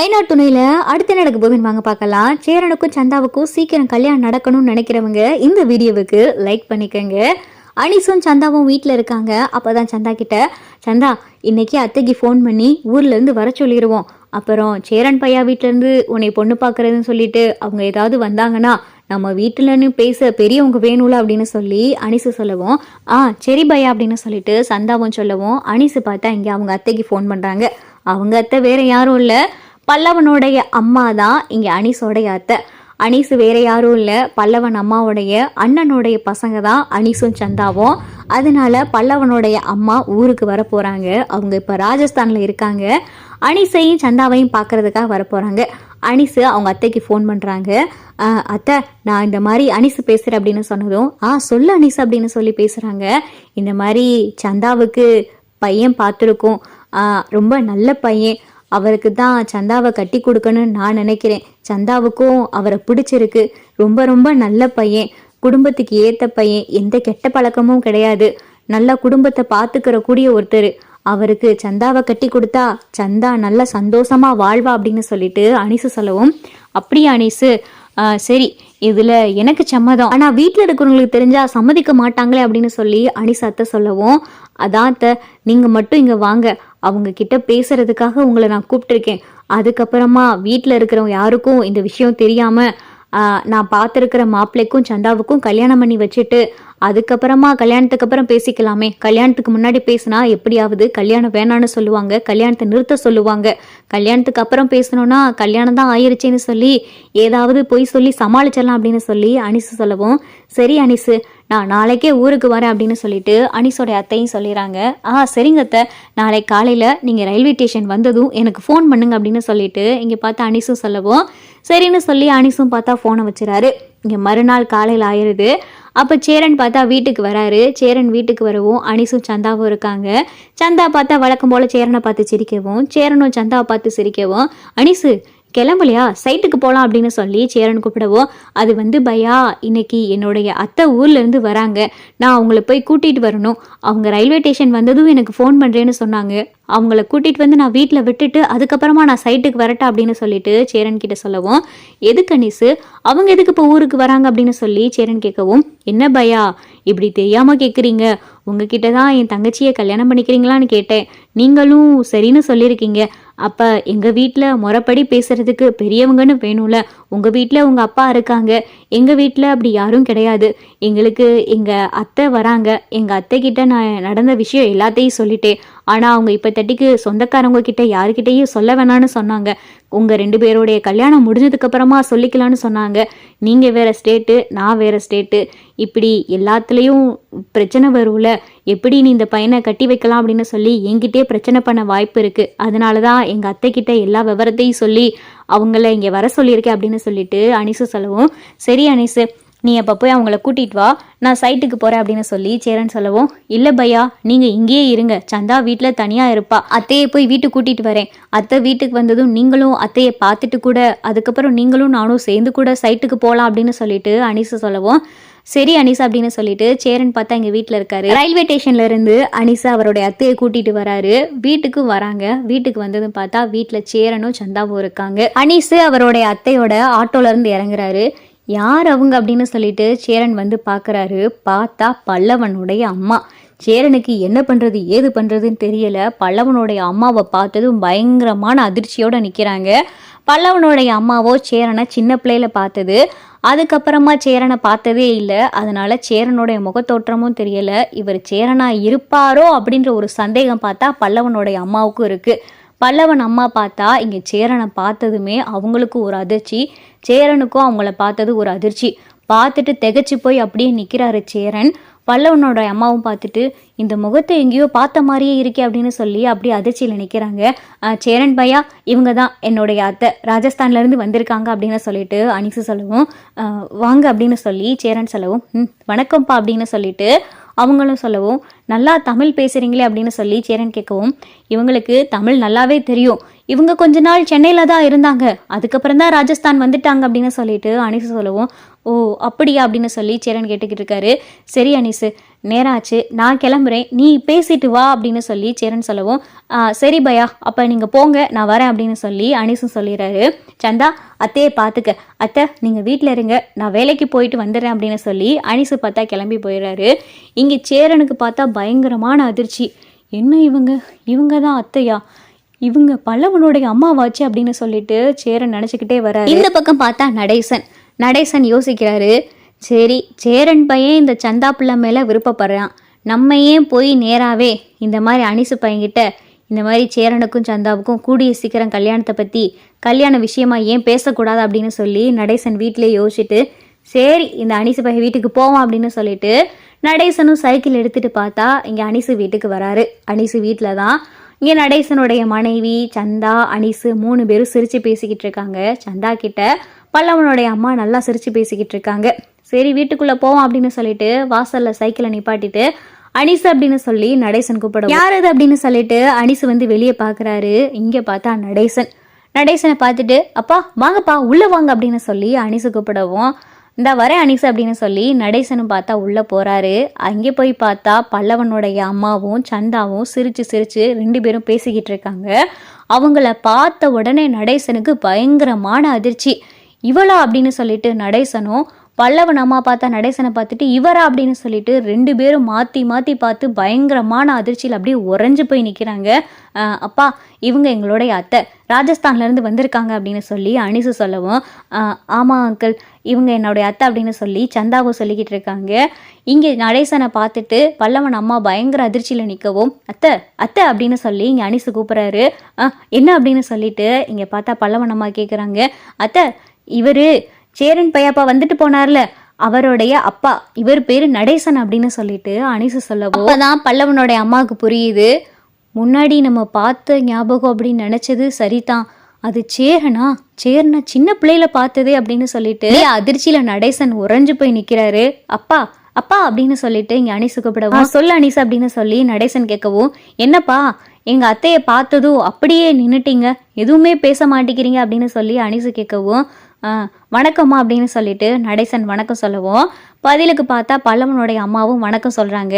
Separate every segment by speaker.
Speaker 1: ஐநா துணையில அடுத்து நடக்க போகுதுன்னு வாங்க பார்க்கலாம். சேரனுக்கும் சந்தாவுக்கும் சீக்கிரம் கல்யாணம் நடக்கணும்னு நினைக்கிறவங்க இந்த வீடியோவுக்கு லைக் பண்ணிக்கோங்க. அனிசும் சந்தாவும் வீட்டில் இருக்காங்க. அப்பதான் சந்தா கிட்ட சந்தா இன்னைக்கு அத்தைக்கு ஃபோன் பண்ணி ஊர்ல இருந்து வர சொல்லிடுவோம் அப்புறம் சேரன் பையா வீட்டிலேருந்து உன்னை பொண்ணு பார்க்கறதுன்னு சொல்லிட்டு அவங்க ஏதாவது வந்தாங்கன்னா நம்ம வீட்டிலன்னு பேச பெரியவங்க வேணும்ல அப்படின்னு சொல்லி அனிசு சொல்லவும் ஆ சரி பையா அப்படின்னு சொல்லிட்டு சந்தாவும் சொல்லவும் அனிசு பார்த்தா இங்கே அவங்க அத்தைக்கு ஃபோன் பண்ணுறாங்க அவங்க அத்தை வேற யாரும் இல்லை. பல்லவனுடைய அம்மா தான் இங்கே அனிசோடைய அத்தை அனீஸ் வேற யாரும் இல்லை. பல்லவன் அம்மாவுடைய அண்ணனுடைய பசங்க தான் அனீஸும் சந்தாவும். அதனால பல்லவனுடைய அம்மா ஊருக்கு வர போகிறாங்க அவங்க இப்போ ராஜஸ்தானில் இருக்காங்க. அனீஸையும் சந்தாவையும் பார்க்கறதுக்காக வர போகிறாங்க அவங்க அத்தைக்கு ஃபோன் பண்ணுறாங்க அத்தை நான் இந்த மாதிரி அனிசு பேசுகிறேன் அப்படின்னு சொன்னதும் ஆ சொல்லு அனிசு அப்படின்னு சொல்லி பேசுகிறாங்க இந்த மாதிரி சந்தாவுக்கு பையன் பார்த்துருக்கோம். ரொம்ப நல்ல பையன். அவருக்கு தான் சந்தாவை கட்டி கொடுக்கணும்னு நான் நினைக்கிறேன். சந்தாவுக்கும் அவரை பிடிச்சிருக்கு. ரொம்ப ரொம்ப நல்ல பையன். குடும்பத்துக்கு ஏற்ற பையன். எந்த கெட்ட பழக்கமும் கிடையாது. நல்ல குடும்பத்தை பார்த்துக்கிற கூடிய ஒருத்தர். அவருக்கு சந்தாவை கட்டி கொடுத்தா சந்தா நல்ல சந்தோஷமா வாழ்வா அப்படின்னு சொல்லிட்டு அனிசு சொல்லவும் அப்படியே அனிசு சரி இதுல எனக்கு சம்மதம். ஆனா வீட்டில் இருக்கிறவங்களுக்கு தெரிஞ்சா சம்மதிக்க மாட்டாங்களே அப்படின்னு சொல்லி அனிசாத்த அத்தை சொல்லவும் அதான் நீங்கள் நீங்க மட்டும் இங்க வாங்க. அவங்க கிட்ட பேசுறதுக்காக உங்களை நான் கூப்பிட்டுருக்கேன். அதுக்கப்புறமா வீட்டில் இருக்கிறவங்க யாருக்கும் இந்த விஷயம் தெரியாம நான் பார்த்துருக்கிற மாப்பிள்ளைக்கும் சந்தாவுக்கும் கல்யாணம் பண்ணி வச்சுட்டு அதுக்கப்புறமா கல்யாணத்துக்கு அப்புறம் பேசிக்கலாமே. கல்யாணத்துக்கு முன்னாடி பேசினா எப்படியாவது கல்யாணம் வேணான்னு சொல்லுவாங்க கல்யாணத்தை நிறுத்த சொல்லுவாங்க. கல்யாணத்துக்கு அப்புறம் பேசணும்னா கல்யாணம் தான் ஆயிருச்சேன்னு சொல்லி ஏதாவது போய் சொல்லி சமாளிச்சிடலாம் அப்படின்னு சொல்லி அனிசு சொல்லவும் சரி அனிசு நான் நாளைக்கே ஊருக்கு வரேன் அப்படின்னு சொல்லிட்டு அனிஸோட அத்தையும் சொல்லிடுறாங்க ஆ சரிங்க அத்தை. நாளை காலையில் நீங்கள் ரயில்வே ஸ்டேஷன் வந்ததும் எனக்கு ஃபோன் பண்ணுங்க அப்படின்னு சொல்லிட்டு இங்கே பார்த்து அனிஸும் சொல்லவும் சரின்னு சொல்லி அனிஸும் பார்த்தா ஃபோனை வச்சுறாரு. இங்கே மறுநாள் காலையில் ஆயிடுது. அப்போ சேரன் பார்த்தா வீட்டுக்கு வராரு. சேரன் வீட்டுக்கு வரவும் அனிசும் சந்தாவும் இருக்காங்க. சந்தா பார்த்தா வழக்கம் போல் சேரனை பார்த்து சிரிக்கவும் சேரனும் சந்தாவை பார்த்து சிரிக்கவும் அனிசு கிளம்பலையா? சைட்டுக்கு போகலாம் அப்படின்னு சொல்லி சேரன் கூப்பிடவோ அது வந்து பையா இன்னைக்கு என்னுடைய அத்தை ஊர்லேருந்து வராங்க. நான் அவங்கள போய் கூட்டிகிட்டு வரணும். அவங்க ரயில்வே ஸ்டேஷன் வந்ததும் எனக்கு ஃபோன் பண்ணுறேன்னு சொன்னாங்க. அவங்கள கூட்டிகிட்டு வந்து நான் வீட்டில் விட்டுட்டு அதுக்கப்புறமா நான் சைட்டுக்கு வரட்டா அப்படின்னு சொல்லிட்டு சேரன் கிட்ட சொல்லவும் எதுக்கு அனிசு? அவங்க எதுக்கு இப்போ ஊருக்கு வராங்க? அப்படின்னு சொல்லி சேரன் கேட்கவும் என்ன பையா இப்படி தெரியாமல் கேட்குறீங்க உங்ககிட்ட தான் என் தங்கச்சியை கல்யாணம் பண்ணிக்கிறீங்களான்னு கேட்டேன். நீங்களும் சரின்னு சொல்லியிருக்கீங்க. அப்போ எங்கள் வீட்டில் முறைப்படி பேசுறதுக்கு பெரியவங்கன்னு வேணும்ல. உங்கள் வீட்டில் உங்கள் அப்பா இருக்காங்க. எங்கள் வீட்டில் அப்படி யாரும் கிடையாது. எங்களுக்கு எங்கள் அத்தை வராங்க. எங்கள் அத்தை கிட்ட நான் நடந்த விஷயம் எல்லாத்தையும் சொல்லிட்டேன். ஆனால் அவங்க இப்போ தட்டிக்கு சொந்தக்காரங்க கிட்ட யாருக்கிட்டேயும் சொல்ல வேணான்னு சொன்னாங்க. உங்கள் ரெண்டு பேருடைய கல்யாணம் முடிஞ்சதுக்கப்புறமா சொல்லிக்கலாம்னு சொன்னாங்க. நீங்கள் வேறு ஸ்டேட்டு நான் வேறு ஸ்டேட்டு இப்படி எல்லாத்துலேயும் பிரச்சனை வரும்ல. எப்படி நீ இந்த பையனை கட்டி வைக்கலாம் அப்படின்னு சொல்லி என்கிட்டயே பிரச்சனை பண்ண வாய்ப்பு இருக்குது அதனால தான் எங்கள் அத்தை கிட்ட எல்லா விவரத்தையும் சொல்லி அவங்கள இங்கே வர சொல்லியிருக்கேன் அப்படின்னு சொல்லிட்டு அனிசு சொல்லவும். சரி அனிசு நீ அப்போ போய் அவங்கள கூட்டிகிட்டு வா. நான் சைட்டுக்கு போகிறேன் அப்படின்னு சொல்லி சேரன் சொல்லவும் இல்லை பையா நீங்கள் இங்கேயே இருங்க. சந்தா வீட்டில் தனியாக இருப்பா. அத்தையை போய் வீட்டுக்கு கூட்டிகிட்டு வரேன். அத்தை வீட்டுக்கு வந்ததும் நீங்களும் அத்தையை பார்த்துட்டு கூட அதுக்கப்புறம் நீங்களும் நானும் சேர்ந்து கூட சைட்டுக்கு போகலாம் அப்படின்னு சொல்லிட்டு அனிசு சொல்லவும் சரி அனிசா அப்படின்னு சொல்லிட்டு சேரன் பார்த்தா எங்கள் வீட்டில் இருக்காரு. ரயில்வே ஸ்டேஷன்ல இருந்து அனிசா அவருடைய அத்தையை கூட்டிட்டு வராரு. வீட்டுக்கு வராங்க. வீட்டுக்கு வந்ததும் பார்த்தா வீட்டில் சேரனும் சந்தாவும் இருக்காங்க. அனிசு அவருடைய அத்தையோட ஆட்டோல இருந்து இறங்குறாரு. யார் அவங்க அப்படின்னு சொல்லிட்டு சேரன் வந்து பார்க்குறாரு. பார்த்தா பல்லவனுடைய அம்மா. சேரனுக்கு என்ன பண்ணுறது ஏது பண்ணுறதுன்னு தெரியல. பல்லவனுடைய அம்மாவை பார்த்ததும் பயங்கரமான அதிர்ச்சியோடு நிற்கிறாங்க பல்லவனுடைய அம்மாவோ சேரனை சின்ன பிள்ளையில பார்த்தது. அதுக்கப்புறமா சேரனை பார்த்ததே இல்லை. அதனால சேரனுடைய முகத்தோற்றமும் தெரியல. இவர் சேரனா இருப்பாரோ அப்படின்ற ஒரு சந்தேகம் பார்த்தா பல்லவனுடைய அம்மாவுக்கும் இருக்குது பல்லவன் அம்மா பார்த்தா இங்கே சேரனை பார்த்ததுமே அவங்களுக்கு ஒரு அதிர்ச்சி. சேரனுக்கும் அவங்கள பார்த்தது ஒரு அதிர்ச்சி. பார்த்துட்டு திகச்சு போய் அப்படியே நிற்கிறாரு சேரன். பல்லவனோட அம்மாவும் பார்த்துட்டு இந்த முகத்தை எங்கேயோ பார்த்த மாதிரியே இருக்கே அப்படின்னு சொல்லி அப்படியே அதிர்ச்சியில் நிற்கிறாங்க சேரன் பையா இவங்க தான் என்னுடைய அத்தை. ராஜஸ்தான்லேருந்து வந்திருக்காங்க அப்படின்னு சொல்லிட்டு அனிசு சொல்லவும் வாங்க அப்படின்னு சொல்லி சேரன் சொல்லவும் வணக்கம்ப்பா அப்படின்னு சொல்லிட்டு அவங்களும் சொல்லவும் நல்லா தமிழ் பேசுகிறீங்களே அப்படின்னு சொல்லி சேரன் கேட்கவும் இவங்களுக்கு தமிழ் நல்லாவே தெரியும். இவங்க கொஞ்ச நாள் சென்னையில் தான் இருந்தாங்க. அதுக்கப்புறம் தான் ராஜஸ்தான் வந்துட்டாங்க அப்படின்னு சொல்லிட்டு அனிசு சொல்லவும் ஓ அப்படியா? அப்படின்னு சொல்லி சேரன் கேட்டுக்கிட்டு இருக்காரு. சரி அனிசு நேராச்சு நான் கிளம்புறேன் நீ பேசிட்டு வா அப்படின்னு சொல்லி சேரன் சொல்லவும் சரி பயா அப்போ நீங்கள் போங்க நான் வரேன் அப்படின்னு சொல்லி அனிசும் சொல்லிடுறாரு. சந்தா அத்தையை பார்த்துக்க அத்தை நீங்கள் வீட்டில் இருங்க நான் வேலைக்கு போயிட்டு வந்துடுறேன் அப்படின்னு சொல்லி அனிசு பார்த்தா கிளம்பி போயிடுறாரு. இங்கே சேரனுக்கு பார்த்தா பயங்கரமான அதிர்ச்சி. என்ன இவங்க? இவங்க தான் அத்தையா? இவங்க பல்லவனுடைய அம்மாவாச்சு அப்படின்னு சொல்லிட்டு சேரன் நினச்சிக்கிட்டே வராரு. இந்த பக்கம் பார்த்தா நடேசன். நடேசன் யோசிக்கிறாரு சரி சேரன் பையன் இந்த சந்தா பிள்ளை மேலே விருப்பப்படுறான். நம்ம ஏன் போய் நேராகவே இந்த மாதிரி அனிசு பையன்கிட்ட இந்த மாதிரி சேரனுக்கும் சந்தாவுக்கும் கூடிய சீக்கிரம் கல்யாணத்தை பற்றி கல்யாண விஷயமா ஏன் பேசக்கூடாது அப்படின்னு சொல்லி நடேசன் வீட்டிலே யோசிச்சுட்டு சரி இந்த அனிசு பையன் வீட்டுக்கு போவோம் அப்படின்னு சொல்லிட்டு நடேசனும் சைக்கிள் எடுத்துட்டு பார்த்தா இங்கே அனிசு வீட்டுக்கு வராரு. அனிசு வீட்டில் தான் இங்கே நடேசனுடைய மனைவி சந்தா அனிசு மூணு பேரும் சிரித்து பேசிக்கிட்டு இருக்காங்க. சந்தா கிட்ட பல்லவனுடைய அம்மா நல்லா சிரித்து பேசிக்கிட்டு இருக்காங்க. சரி வீட்டுக்குள்ளே போவோம் அப்படின்னு சொல்லிட்டு வாசலில் சைக்கிளை நிப்பாட்டிட்டு அனிஸ் அப்படின்னு சொல்லி நடேசன் கூப்பிட யார் அது அப்படின்னு சொல்லிட்டு அனிசு வந்து வெளியே பார்க்குறாரு இங்கே பார்த்தா நடேசன். நடேசனை பார்த்துட்டு அப்பா வாங்கப்பா உள்ளே வாங்க அப்படின்னு சொல்லி அனிசு கூப்பிடவும் இந்த வரேன் அனிசு அப்படின்னு சொல்லி நடேசனும் பார்த்தா உள்ளே போகிறாரு அங்கே போய் பார்த்தா பல்லவனுடைய அம்மாவும் சந்தாவும் சிரித்து சிரித்து ரெண்டு பேரும் பேசிக்கிட்டு இருக்காங்க. அவங்கள பார்த்த உடனே நடேசனுக்கு பயங்கரமான அதிர்ச்சி. இவளா? அப்படின்னு சொல்லிட்டு நடேசனும் பல்லவன் அம்மா பார்த்தா நடேசனை பார்த்துட்டு இவரா? அப்படின்னு சொல்லிட்டு ரெண்டு பேரும் மாற்றி மாற்றி பார்த்து பயங்கரமான அதிர்ச்சியில் அப்படியே உறைஞ்சு போய் நிற்கிறாங்க அப்பா இவங்க எங்களுடைய அத்தை. ராஜஸ்தான்லேருந்து வந்திருக்காங்க அப்படின்னு சொல்லி அனிசு சொல்லவும் ஆமாம் அங்கிள். இவங்க என்னுடைய அத்தை அப்படின்னு சொல்லி சந்தாவும் சொல்லிக்கிட்டு இருக்காங்க. இங்கே நடேசனை பார்த்துட்டு பல்லவன் அம்மா பயங்கர அதிர்ச்சியில் நிற்கவும் அத்தை அத்தை அப்படின்னு சொல்லி இங்கே அனிசு கூப்பிட்றாரு. என்ன? அப்படின்னு சொல்லிட்டு இங்கே பார்த்தா பல்லவன் அம்மா கேட்குறாங்க அத்தை இவர் சேரன் பையாப்பா வந்துட்டு போனார்ல. அவருடைய அப்பா இவர் பேர் நடேசன் அப்படின்னு சொல்லிட்டு அனிசு சொல்லவும் அப்பதான் பல்லவனுடைய அம்மாவுக்கு புரியுது. முன்னாடி நம்ம பார்த்த ஞாபகம் அப்படின்னு நினைச்சது சரிதான். அது சேரனா? சேரனா சின்ன பிள்ளையில பார்த்ததே அப்படின்னு சொல்லிட்டு. அதிர்ச்சியில நடேசன் உறைஞ்சு போய் நிக்கிறாரு. அப்பா அப்பா அப்படின்னு சொல்லிட்டு இங்க அனிசு கூப்பிடவும். சொல்ல அனிசு அப்படின்னு சொல்லி நடேசன் கேட்கவும் என்னப்பா எங்க அத்தையை பார்த்ததும் அப்படியே நின்னுட்டீங்க. எதுவுமே பேச மாட்டேங்கிறீங்க அப்படின்னு சொல்லி அனிசு கேட்கவும் "ஆ, வணக்கம்மா அப்படின்னு சொல்லிட்டு நடேசன் வணக்கம் சொல்லவும். பதிலுக்கு பார்த்தா பல்லவனுடைய அம்மாவும் வணக்கம் சொல்கிறாங்க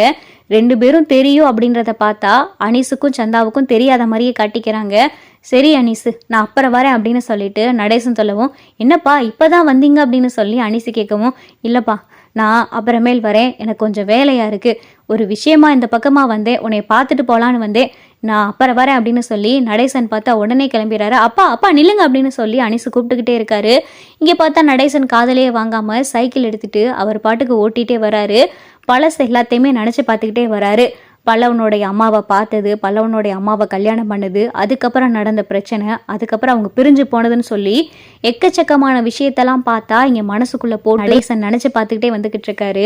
Speaker 1: ரெண்டு பேரும் தெரியும் அப்படின்றத பார்த்தா அனிசுக்கும் சந்தாவுக்கும் தெரியாத மாதிரியே காட்டிக்கிறாங்க. சரி அனிசு நான் அப்புறம் வரேன் அப்படின்னு சொல்லிட்டு நடேசன் சொல்லவும். என்னப்பா இப்பதான் வந்தீங்க அப்படின்னு சொல்லி அனிசு கேட்கவும் இல்லைப்பா நான் அப்புறமேல் வரேன். எனக்கு கொஞ்சம் வேலையாக இருக்குது ஒரு விஷயமா இந்த பக்கமாக வந்தேன். உன்னை பார்த்துட்டு போகலான்னு வந்தேன். நான் அப்புறம் வரேன் அப்படின்னு சொல்லி நடேசன் பார்த்தா உடனே கிளம்பிடுறாரு. அப்பா அப்பா நில்லுங்க அப்படின்னு சொல்லி அனிசு கூப்பிட்டுக்கிட்டே இருக்காரு. இங்கே பார்த்தா நடேசன் காதலையே வாங்காம சைக்கிள் எடுத்துட்டு அவர் பாட்டுக்கு ஓட்டிகிட்டே வராரு. பழசு எல்லாத்தையுமே நினச்சி பார்த்துக்கிட்டே வராரு. பல்லவனுடைய அம்மாவை பார்த்தது பல்லவனுடைய அம்மாவை கல்யாணம் பண்ணது அதுக்கப்புறம் நடந்த பிரச்சனை அதுக்கப்புறம் அவங்க பிரிஞ்சு போனதுன்னு சொல்லி எக்கச்சக்கமான விஷயத்தெல்லாம் பார்த்தா இங்கே மனசுக்குள்ளே போ நடேசன் நினச்சி பார்த்துக்கிட்டே வந்துக்கிட்டு இருக்காரு.